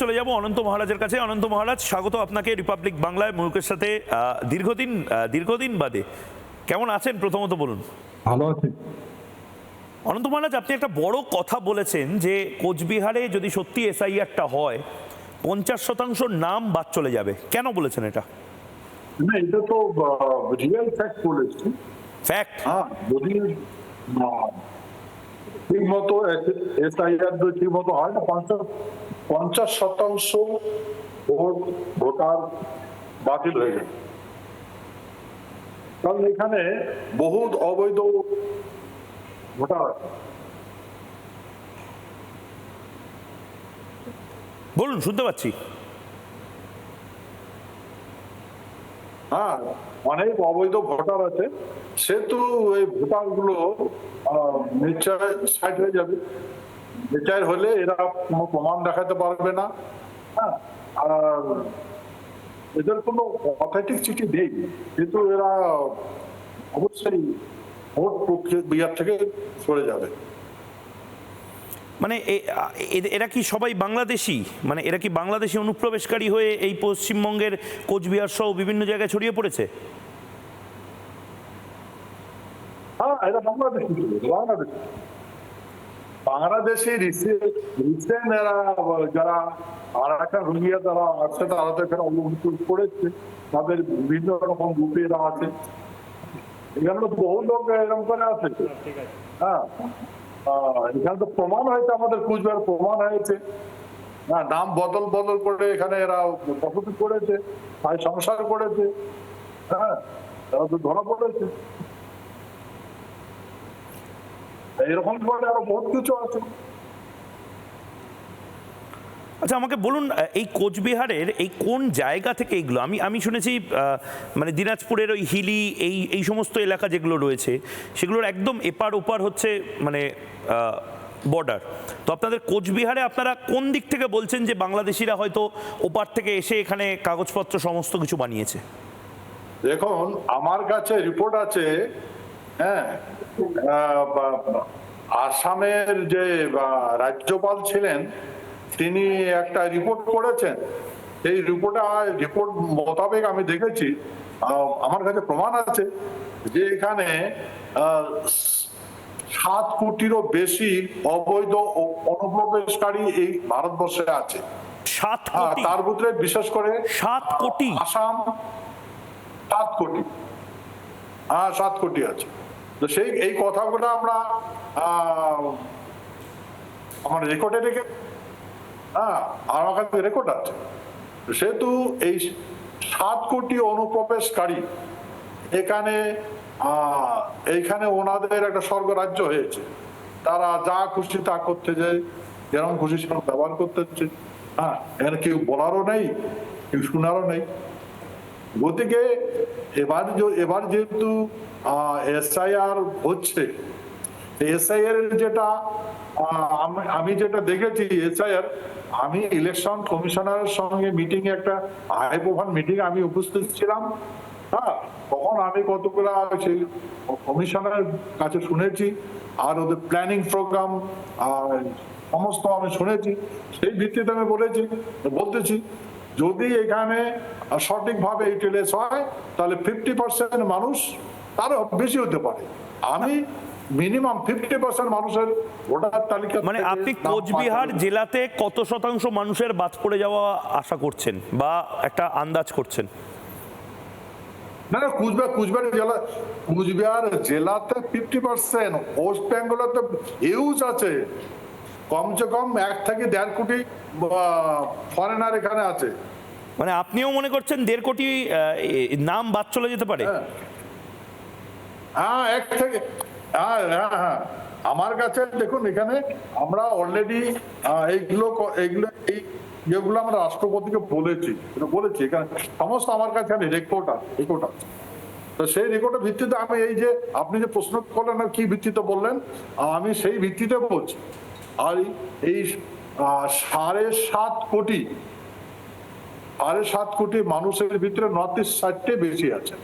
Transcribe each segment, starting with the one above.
চলে যাব অনন্ত মহারাজের কাছে। অনন্ত মহারাজ স্বাগত আপনাকে রিপাবলিক বাংলায়। ময়ূকের সাথে দীর্ঘদিন দীর্ঘদিন বাদে। কেমন আছেন? প্রথমত বলুন। ভালো আছি। অনন্ত মহারাজ আপনি একটা বড় কথা বলেছেন যে কোচবিহারে যদি সত্যি এসআইআরটা হয় পঞ্চাশ শতাংশ নাম বাদ চলে যাবে। কেন বলেছেন এটা? না এটা তো রিয়েল ফ্যাক্ট বলেছি। ফ্যাক্ট হ্যাঁ যদি ঠিক মতো এসআইআর ঠিক মতো হয় না পঞ্চাশ পঞ্চাশ শতাংশ ভোট ভোটার বাতিল হয়ে গেছে। কারণ এখানে বহুত অবৈধ ভোটার আছে। বলুন শুনতে পাচ্ছি। হ্যাঁ অনেক অবৈধ ভোটার আছে। সেহেতু এই ভোটারগুলো নিশ্চয় সাইড হয়ে যাবে। রিটায়ার হলে এরা কোনো প্রমাণ দেখাতে পারবে না। হ্যাঁ আর এদের কোনো অথেন্টিক চিঠি নেই। কিন্তু এরা অবশ্যই ভোট প্রক্রিয়া থেকে সরে যাবে। মানে এরা কি সবাই বাংলাদেশি? মানে এরা কি বাংলাদেশি অনুপ্রবেশকারী হয়ে এই পশ্চিমবঙ্গের কোচবিহার সহ বিভিন্ন জায়গায় ছড়িয়ে পড়েছে? হ্যাঁ এটা বাংলাদেশি। বাংলাদেশি। বাংলাদেশি রিসেন্ট এরা যারা আরাকান রোহিঙ্গা যারা আছে তারা তো এখানে অনুভূতি করেছে। তাদের বিভিন্ন রকম গ্রুপে এরা আছে। এখানে তো বহু লোক এরকম করে আছে। হ্যাঁ। এখানে তো প্রমাণ হয়েছে আমাদের কুচবিহার প্রমাণ হয়েছে। হ্যাঁ নাম বদল বদল করে এখানে এরা বসতি করেছে সংসার করেছে। হ্যাঁ তারা তো ধরা পড়েছে। এইরকম করে আরও বহুত কিছু আছে। আচ্ছা আমাকে বলুন এই কোচবিহারের এই কোন জায়গা থেকে এইগুলো আমি আমি শুনেছি মানে দিনাজপুরের ওই হিলি এই এই সমস্ত এলাকা যেগুলো রয়েছে সেগুলোর একদম এপার ওপার হচ্ছে মানে বর্ডার তো আপনাদের কোচবিহারে আপনারা কোন দিক থেকে বলছেন যে বাংলাদেশিরা হয়তো ওপার থেকে এসে এখানে কাগজপত্র সমস্ত কিছু বানিয়েছে? দেখুন আমার কাছে রিপোর্ট আছে হ্যাঁ আসামের যে রাজ্যপাল ছিলেন তিনি একটা রিপোর্ট করেছেন। এই রিপোর্টে রিপোর্ট মোতাবেক আমি দেখেছি আমার কাছে প্রমাণ আছে যে এখানে সাত কোটিরও বেশি অবৈধ অনুপ্রবেশকারী এই ভারতবর্ষে আছে। সাত তার ভিতরে বিশেষ করে সাত কোটি? আসাম সাত কোটি। হ্যাঁ সাত কোটি আছে। তো সেই, এই কথাগুলো আমরা আমার রেকর্ডে রেখে হ্যাঁ আমার কাছে রেকর্ড আছে। সেহেতু এই সাত কোটি অনুপ্রবেশকারী এখানে এইখানে ওনাদের একটা স্বর্গরাজ্য হয়েছে। তারা যা খুশি তা করতে যায় যেরকম খুশি সেরকম ব্যবহার করতে হচ্ছে হ্যাঁ এখানে কেউ বলারও নেই, কেউ শোনারও নেই। গতিকে এবার এবার যেহেতু এসআইআর হচ্ছে, এসআইআর এর যেটা আমি- আমি যেটা দেখেছি এসআইআর, আমি ইলেকশন কমিশনারের সঙ্গে মিটিং একটা হাই প্রোফাইল মিটিং আমি উপস্থিত ছিলাম। হ্যাঁ তখন আমি কতগুলা সেই কমিশনারের কাছে শুনেছি, আর ওদের প্ল্যানিং প্রোগ্রাম সমস্ত আমি শুনেছি, সেই ভিত্তিতে আমি বলেছি, বলতেছি যদি এখানে সঠিকভাবে ইউটিলাইজ হয় তাহলে ফিফটি পার্সেন্ট মানুষ তারও বেশি হতে পারে। আমি মিনিমাম ফিফটি পার্সেন্ট মানুষের ভোটার তালিকা মানে আপনি কোচবিহার জেলাতে কত শতাংশ মানুষের বাদ পড়ে যাওয়া আশা করছেন বা একটা আন্দাজ করছেন? না না কুচবিহার কুচবিহার জেলা কুচবিহার জেলাতে ফিফটি পার্সেন্ট ওয়েস্ট বেঙ্গলে তো ইউজ আছে। কমসে কম এক থেকে দেড় কোটি ফরেনার এখানে আছে। মানে আপনিও মনে করছেন দেড় কোটি নাম বাদ চলে যেতে পারে? হ্যাঁ। হ্যাঁ এক থেকে হ্যাঁ হ্যাঁ হ্যাঁ। আমার কাছে দেখুন এখানে আমরা অলরেডি এইগুলো এইগুলো এই যেগুলো আমরা রাষ্ট্রপতিকে বলেছি বলেছি। এখানে সমস্ত আমার কাছে আমি রেকর্ড আছে রেকর্ড আছে। তো সেই রেকর্ডের ভিত্তিতে আমি এই যে আপনি যে প্রশ্ন করলেন আর কি ভিত্তিতে বললেন আমি সেই ভিত্তিতে বলছি। আর এই- সাড়ে সাত কোটি সাড়ে সাত কোটি মানুষের ভিতরে নর্থ ইস্ট সাইডটে বেশি আছে।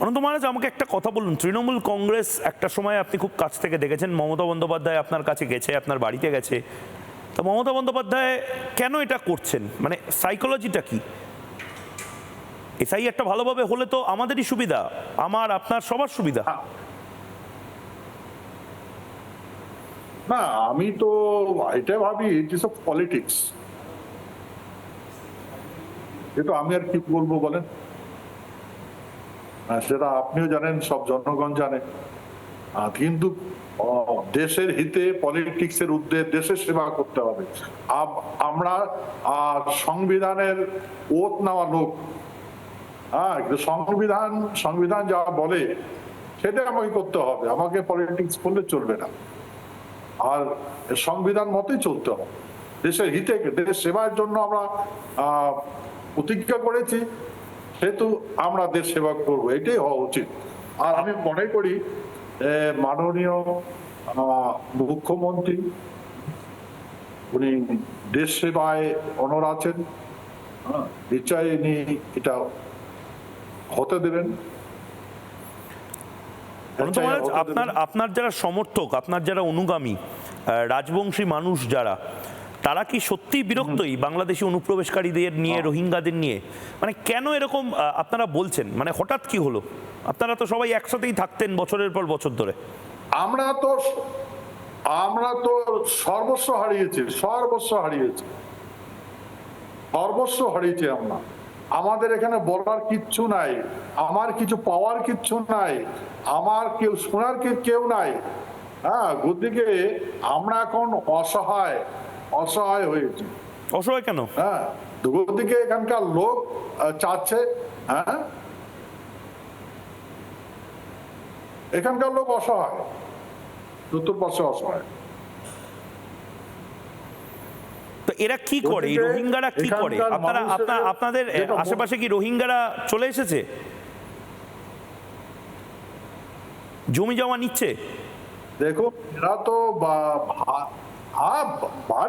অনন্ত মহারাজ আমাকে একটা কথা বলুন। তৃণমূল কংগ্রেস একটা সময় আপনি খুব কাছ থেকে দেখেছেন। মমতা বন্দ্যোপাধ্যায় আপনার কাছে গেছে আপনার বাড়িতে গেছে। তো মমতা বন্দ্যোপাধ্যায় কেন এটা করছেন? মানে সাইকোলজিটা কি? এসআই একটা ভালোভাবে হলে তো আমাদেরই সুবিধা। আমার আপনার সবার সুবিধা। না আমি তো এটা ভাবি ইট ইস অফ পলিটিক্স কিন্তু আমি আর কি বলব বলেন? হ্যাঁ, সেটা আপনিও জানেন সব জনগণ জানে। কিন্তু দেশের হিতে পলিটিক্সের উদ্দেশ্যে দেশের সেবা করতে হবে। আমরা সংবিধানের ওত নেওয়া লোক। হ্যাঁ সংবিধান সংবিধান যা বলে সেটা আমাকে করতে হবে। আমাকে পলিটিক্স করলে চলবে না। আর সংবিধান মতোই চলতে হবে। দেশের হিতে দেশের সেবার জন্য আমরা প্রতিজ্ঞা করেছি, সেহেতু আমরা দেশ সেবা করব, এটাই হওয়া উচিত। আর আমি মনে করি মাননীয় মুখ্যমন্ত্রী, উনি দেশ সেবায় অনর আছেন নিশ্চয় নিশ্চয়ই ইনি এটা হতে দেবেন অনন্ত মহারাজ হতে দেবেন। আপনার আপনার যারা সমর্থক আপনার যারা অনুগামী রাজবংশী মানুষ যারা তারা কি সত্যি বিরক্তই বাংলাদেশি অনুপ্রবেশকারীদের নিয়ে রোহিঙ্গাদের নিয়ে? মানে কেন এরকম আপনারা বলছেন? মানে হঠাৎ কি হলো? আপনারা তো সবাই একসাথেই থাকতেন বছরের পর বছর ধরে। আমরা তো আমরা তো সর্বস্ব হারিয়েছি সর্বস্ব হারিয়েছি। সর্বস্ব হারিয়েছি আমরা। আমাদের এখানে বলার কিচ্ছু নাই। আমার কিছু পাওয়ার কিচ্ছু নাই। আমার কেউ শোনার কেউ নাই। হ্যাঁ গদিকে আমরা এখন অসহায় অসহায় হয়েছি। অসহায় কেন? হ্যাঁ দুদিকে এখানকার লোক চাচ্ছে হ্যাঁ? এখানকার লোক অসহায় চতুর্পাশে অসহায় তো এরা কি করে? এই রোহিঙ্গারা কি করে? আপনারা আপনার আপনাদের আশেপাশে কি রোহিঙ্গারা চলে এসেছে? জমি জমা নিচ্ছে? দেখো এরা তো ভা-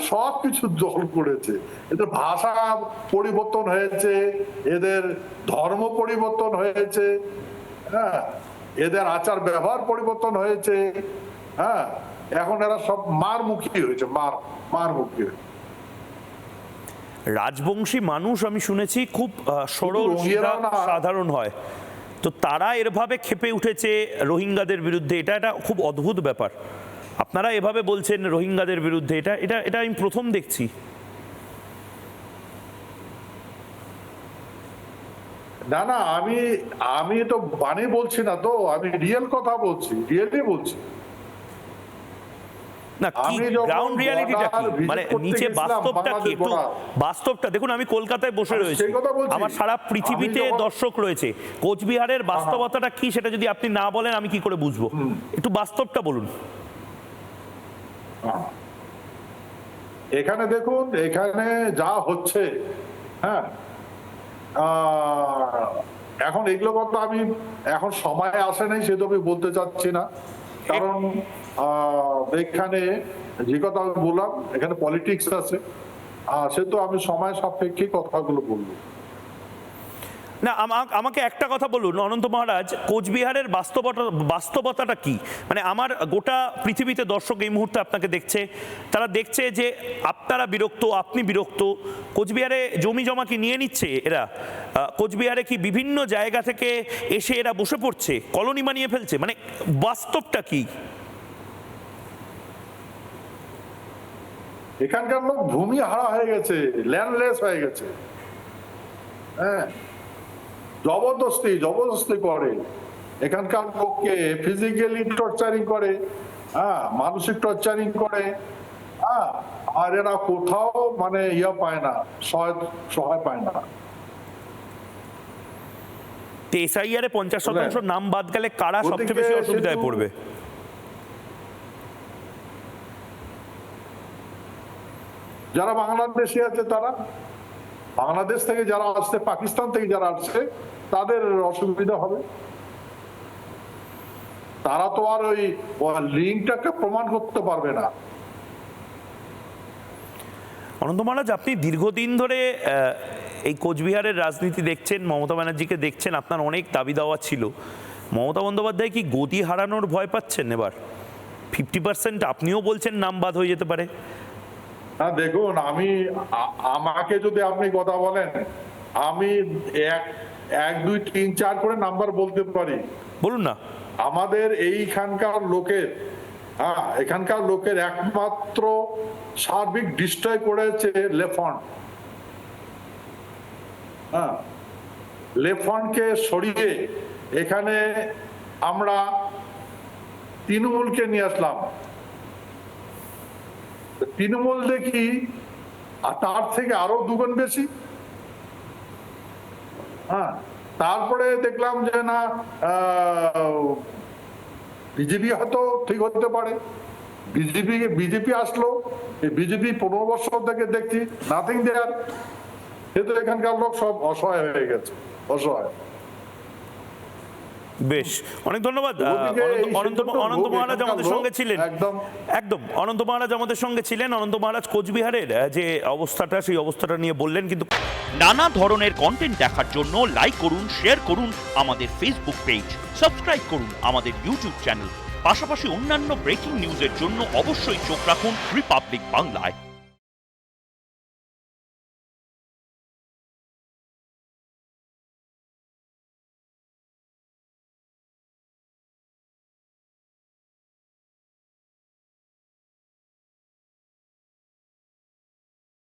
সব কিছু দল করেছে। এদের ভাষা পরিবর্তন হয়েছে এদের ধর্ম পরিবর্তন হয়েছে হ্যাঁ? এদের আচার ব্যবহার পরিবর্তন হয়েছে হ্যাঁ? এখন এরা সব মার মুখী হয়েছে মার মার মুখী হয়েছে। রাজবংশী মানুষ আমি শুনেছি খুব সরল সাধারণ হয়। তো তারা এরভাবে খেপে উঠেছে রোহিঙ্গাদের বিরুদ্ধে এটা একটা খুব অদ্ভুত ব্যাপার। আপনারা এভাবে বলছেন রোহিঙ্গাদের বিরুদ্ধে এটা এটা এটা আমি প্রথম দেখছি। না না আমি আমি তো বানি বলছি না তো আমি রিয়েল কথা বলছি রিয়েলি বলছি। না কি গ্রাউন্ড রিয়ালিটিটা কি? মানে নিচে বাস্তবটা কি? একটু বাস্তবটা দেখুন আমি কলকাতায় বসে রয়েছি। আমার সারা পৃথিবীতে দর্শক রয়েছে। কোচবিহারের বাস্তবতাটা কি সেটা যদি আপনি না বলেন আমি কি করে বুঝব? একটু বাস্তবটা বলুন। এখানে দেখুন এখানে যা হচ্ছে হ্যাঁ? এখন এগুলো কথা আমি এখন সময় আসে নাই সে তো আমি বলতে চাচ্ছি না। কারণ এখানে যে কথা বললাম এখানে পলিটিক্স আছে। সে তো আমি সময় সাপেক্ষে কথাগুলো বলব। না, আমা- আমাকে একটা কথা বলুন, অনন্ত মহারাজ, কোচবিহারের বাস্তবতা, বাস্তবতাটা কি? মানে আমার গোটা পৃথিবীতে দর্শক এই মুহূর্তে আপনাকে দেখছে, তারা দেখছে যে আপনারা বিরক্ত, আপনি বিরক্ত, কোচবিহারে জমি জমা কি নিয়ে নিচ্ছে এরা? কোচবিহারে কি বিভিন্ন জায়গা থেকে এসে এরা বসে পড়ছে, কলোনি বানিয়ে ফেলছে? মানে বাস্তবটা কি? এখানকার লোক ভূমি হারা হয়ে গেছে ল্যান্ডলেস হয়ে গেছে। হ্যাঁ। জবরদস্তি জবরদস্তি করে। এখানকার লোককে ফিজিক্যালি টর্চারিং করে হ্যাঁ মানসিক টর্চারিং করে হ্যাঁ আর এরা কোথাও মানে ইয়ে পায় না সহায় পায় না। এসআইআর এ পঞ্চাশ শতাংশ নাম বাদ গেলে কারা সবচেয়ে বেশি অসুবিধায় পড়বে? যারা বাংলাদেশি আছে তারা? বাংলাদেশ থেকে যারা আসছে, পাকিস্তান থেকে যারা আসছে, তাদের অসুবিধা হবে। তারা তো আর ওই লিঙ্কটাকে প্রমাণ করতে পারবে না। অনন্ত মহারাজ, আপনি দীর্ঘদিন ধরে এই কোচবিহারের রাজনীতি দেখছেন, মমতা ব্যানার্জিকে দেখছেন, আপনার অনেক দাবি দাওয়া ছিল। মমতা বন্দ্যোপাধ্যায় কি গদি হারানোর ভয় পাচ্ছেন এবার? ফিফটি পার্সেন্ট আপনিও বলছেন নাম বাদ হয়ে যেতে পারে। হ্যাঁ দেখুন আমি আমাকে যদি আপনি কথা বলেন আমি এক এক দুই তিন চার করে নাম্বার বলতে পারি। বলুন না। আমাদের এইখানকার লোকের হ্যাঁ এখানকার লোকের একমাত্র সার্বিক ডিস্ট্রয় করেছে লেফন। হ্যাঁ লেফনকে সরিয়ে এখানে আমরা তৃণমূলকে নিয়ে আসলাম। তৃণমূল দেখি, আর তার থেকে আরও দুগুণ বেশি। হ্যাঁ তারপরে দেখলাম যে না বিজেপি হয়তো ঠিক হতে পারে। বিজেপি বিজেপি আসলো এই বিজেপি পনেরো বছর থেকে দেখছি নাথিং দেয়ার কিন্তু এখানকার লোক সব অসহায় হয়ে গেছে, অসহায়। বেশ। অনেক ধন্যবাদ। অনন্ত- অনন্ত মহারাজ আমাদের সঙ্গে ছিলেন। একদম। একদম। অনন্ত মহারাজ আমাদের সঙ্গে ছিলেন। অনন্ত মহারাজ কোচবিহারের যে অবস্থাটা সেই অবস্থাটা নিয়ে বললেন কিন্তু নানা ধরনের কন্টেন্ট দেখার জন্য লাইক করুন শেয়ার করুন আমাদের ফেসবুক পেজ সাবস্ক্রাইব করুন আমাদের ইউটিউব চ্যানেল পাশাপাশি অন্যান্য ব্রেকিং নিউজের জন্য অবশ্যই চোখ রাখুন রিপাবলিক বাংলায়